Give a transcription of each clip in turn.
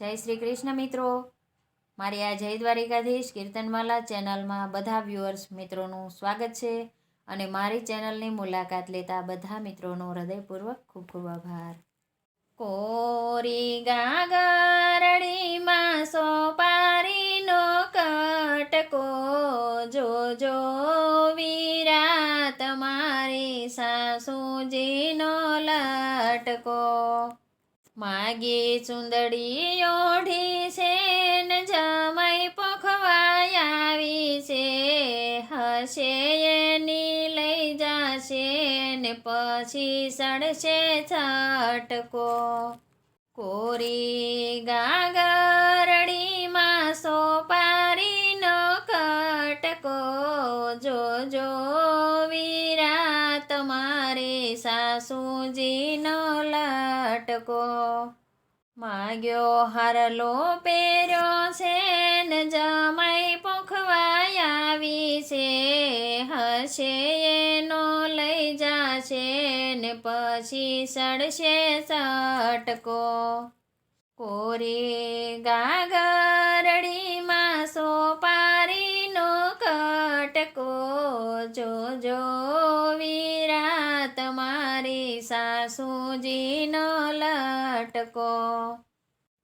જય શ્રી કૃષ્ણ મિત્રો. મારી આ જય દ્વારિકાધીશ કીર્તનમાલા ચેનલમાં બધા વ્યુઅર્સ મિત્રોનું સ્વાગત છે અને મારી ચેનલની મુલાકાત લેતા બધા મિત્રોનો હૃદયપૂર્વક ખૂબ ખૂબ આભાર. કોરી ગાગરડીમાં સોપારીનો કટકો જોજો વીરા તમારી સાસુજીનો લટકો. માગી ચુંદડી ઓઢી છે ને જમાઈ પોખવાય આવી છે. હશે એની લઈ જાશે ને પછી સડશે છટકો. કોરી ગાગરડીમાં સોપારીનો કટકો. જોજો તમારી સાસુજીનો લટકો. માગ્યો હારલો પહેર્યો છે ને જમાઈ પોખવાઈ આવી છે. હશે એનો લઈ જાશે ને પછી સડશે સટકો. કોરી ગાગરડીમાં સોપારીનો કટકો. જોજો તમારી સાસુજીનો લટકો.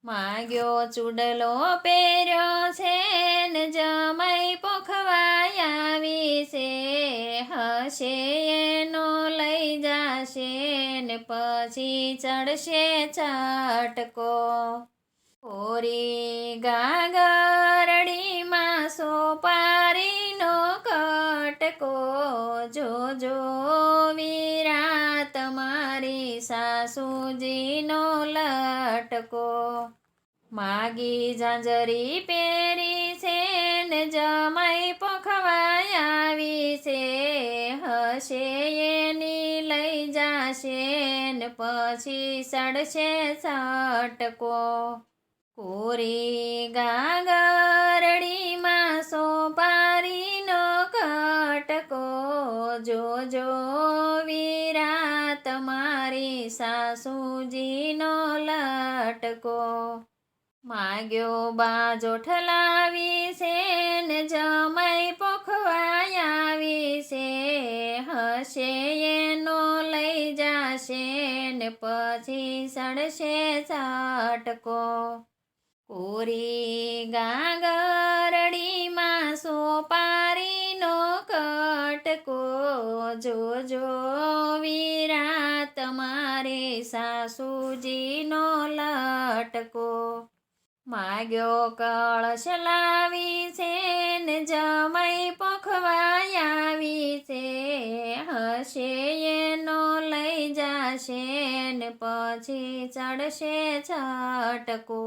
માગ્યો ચૂડલો પહેર્યો છે ને જમાઈ પોખવાય આવી છે. હશે એનો લઈ જાશે ને પછી ચડશે ચટકો. ઓરી ગાગરડીમાં સોપારીનો કટકો. જોજો સાસુજીનો લટકો. માગી ઝાંઝરી પહેરી છે ને જમાઈ પોખવાય આવી છે. હશે એની લઈ જાશે ને પછી સડશે સટકો. કોરી ગાગરડીમાં સોપારીનો કટકો. જોજો તમારી સાસુજીનો લટકો માગ્યો બાજો ઠલાવી છે ને જમાઈ પોખવાય આવી છે હશે એનો લઈ જાશે ને પછી સડશે સાટકો. પૂરી ગાગરડીમાં સોપારીનો કટકો જોજો સાસુજીનો લટકો. માગ્યો કળશ લાવી છે ને જમાઈ પોખવાય આવી છે હશે એનો લઈ જાશે ને પછી ચડશે છટકો.